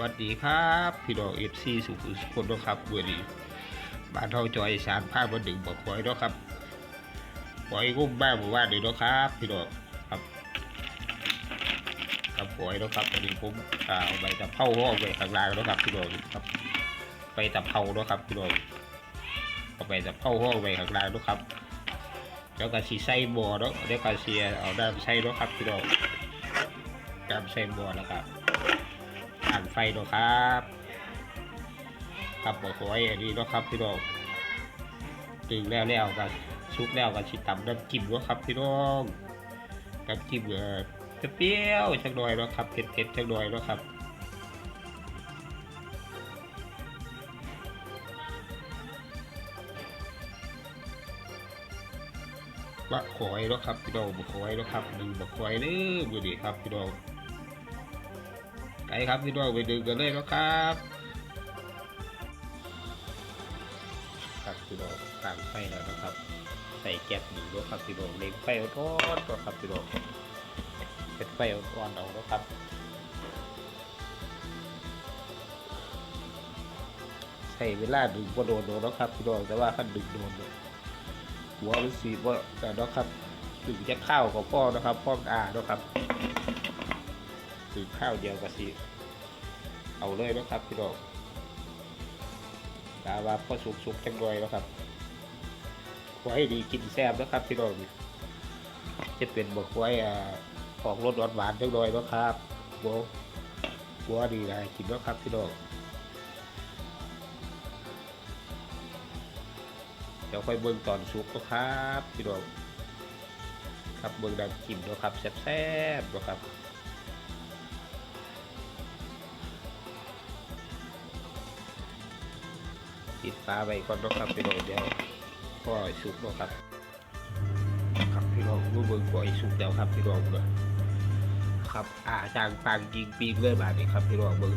วัสดีครับพี่น้องเอฟซีสุขุมสุขคนเนาะครับเมื่อนี้บ้านเท่าจอยสารภาพมาดึงบอกคอยเนาะครับปล่อยกุ้มบ้าหมู่บ้านเลยเนะครับพี่น้องครับครับปล่อยเนาะครับวันนี้ผมเอาใบตะเภาห้องไปข้างล่างเนาะครับพี่น้องครับไปตะเภาเนาะครับพี่น้องเอาไปตะเภาห้องไปข้างล่างเนาะครับแล้วก็สีใส่บ่อเนาะแล้วก็เสียเอาน้ำใส่เนาะครับพี่น้องน้ำใส่บ่อแล้วครับ อ่านไฟเนาะครับครับบอกไว้อันนี้นะครับพี่น้องตึงแล้วแล้วก็ชุบแล้วก็ชิตำน้ำจิ้มเนาะครับพี่น้องน้ำจิ้มเออจะเปรี้ยวจักหน่อยนะครับเผ็ดๆจักหน่อยนะครับบะขอยเนาะครับพี่น้องบะขอยเนาะครับหนึ่งบะขอยเด้อมือดีครับพี่น้อง ไปครับพี่น้องไปดึงกันเลยนะครับครับพี่น้องต่างไฟแล้วนะครับ ใส่แก๊สหนึ่งด้วยครับพี่น้องเล็งไฟอ่อนๆตัวครับพี่น้องเป็นไฟอ่อนๆเอานะครับใส่เวลาดึงก็โดนโดนแล้วครับพี่น้องแต่ว่าขั้นดึงโดนเลยหัวมันสีว่าแต่นะครับดึงจะข้าวกับพ่อนะครับพ่ออานะครับ ถึงข้าวเดียวกับสิเอาเลยนะครับพี่น้องตาว่าพ่อสุกสุกจังเลยนะครับขอให้ดีกินแซ่บนะครับพี่น้องจะเป็นบอกไว้อ่าของรสหวานหวานๆจังเลยนะครับบัวบัวดีเลยกินแล้วครับพี่น้องเดี๋ยวค่อยเบิ่งตอนสุกนะครับพี่น้องครับเบิ่งดังกินนะครับแซ่บๆนะครับ ปิดฟ้าไว้ก่อนนะครับพี่น้องเดี๋ยวปล่อยสุกนะครับครับพี่น้องรู้เบิ่งปล่อยสุกแล้วครับพี่น้องเนาะครับอ่าจางปางยิงปีกเลยบาดนี้ครับพี่น้องเบิ่ง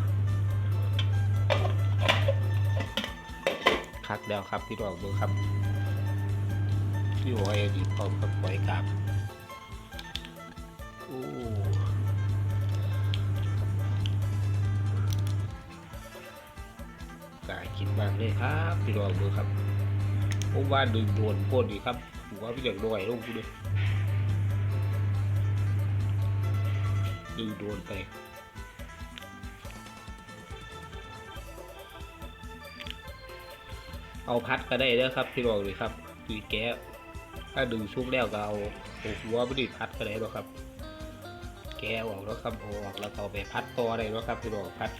คักแล้วครับพี่น้องเบิ่งครับพี่หัวอ็ดีพร้อมกับปล่อยกลับโอ้ากินมากเลยครับพี่รองดูครับผมว่าดึงโดนโคตรดีครับผมว่าพี่เด็กด้วยลงกูด้วยดึงโดนไปเอาพัดก็ได้แล้วครับพี่รองเลยครับคือแก้ถ้าดึงชุกแล้วก็เอาหัวไม่ได้พัดก็ได้แล้วครับ แก้ออกแล้วครับออกแล้วก็เอาไปพัดต่อได้แล้วครับพี่รองพัด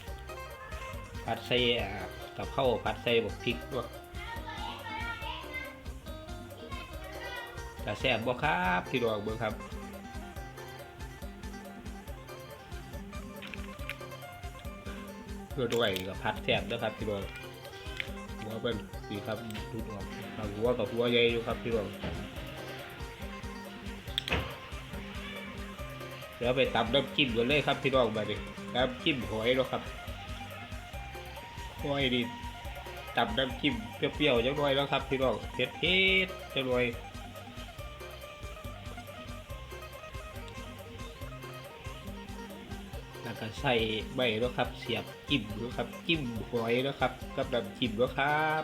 พัดใส่ กับข้าวพัดใส่บกพริกด้วยจะแซ่บบ่ครับพี่ดอกเบิ่งครับเพื่อด้วยกับพัดแซ่บด้วยครับพี่ดอกหัวเป็นสีครับดูดออกหัวกับหัวใหญ่อยู่ครับพี่ดอกเดี๋ยวไปตำน้ำจิ้มกันเลยครับพี่ดอกมาดิน้ำจิ้มหอยเนาะครับ หอยดิตับน้ำจิ้มเปรี้ยวๆจังหน่อยแล้วครับพี่น้องเผ็ดเผ็ดๆจังหน่อยแล้วก็ใส่ใบแล้วครับ เสียบจิ้มแล้วครับ จิ้มหอยแล้วครับ กับน้ำจิ้มแล้วครับ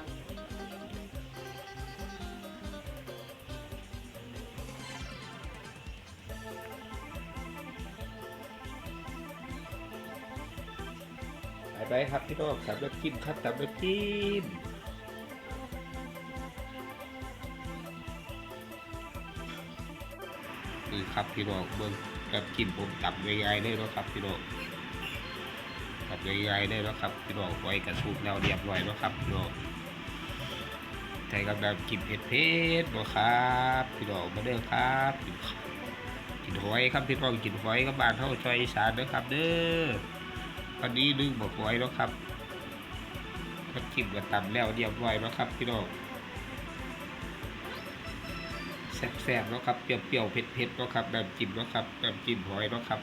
ไปไปครับพี่น้องตับน้ำจิ้มครับตับน้ำจิ้มนี่ครับพี่น้องเบิ่งน้ำจิ้มผมตับใหญ่ๆเลยเนาะครับพี่น้องตับใหญ่ๆได้แล้วครับพี่น้องไว้กระสุกแล้วเรียบร้อยแล้วครับพี่น้องใช้กับน้ำจิ้มเผ็ดเผ็ดบ่ครับพี่น้องมาเด้อครับกินหอยครับพี่น้องกินหอยกับบ้านเฮาชอยอีสานเด้อครับเด้อ วันนี้นึงบอกหอยแล้วครับน้ำจิ้มก็ตำแล้วเรียบร้อยแล้วครับพี่น้องแซ่บๆแล้วครับเปรี้ยวๆเผ็ดๆแล้วครับน้ำจิ้มแล้วครับน้ำจิ้มหอยแล้วครับ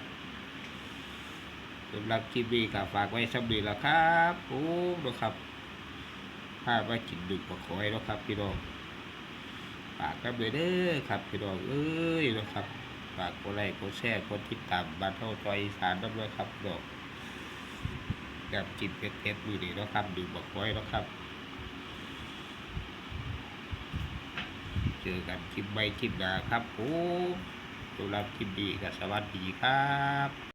สำหรับคลิปนี้ก็ฝากไว้สำหรับแล้วครับโอ้นะครับพาว่ากินดึกมาขอให้แล้วครับพี่น้องฝากกันเลยเด้อครับพี่น้องเอ้ยนะครับฝากกดไลค์กดแชร์กดติดตามบ้านเท่าจอยสานด้วยครับพี่น้อง กับจิ้มเผ็ดๆมือนี้เนาะครับดูบอกไว้เนาะครับ เจอกันคลิปใบคลิปหน้าครับผมสำหรับคลิปดีกับสวัสดีครับ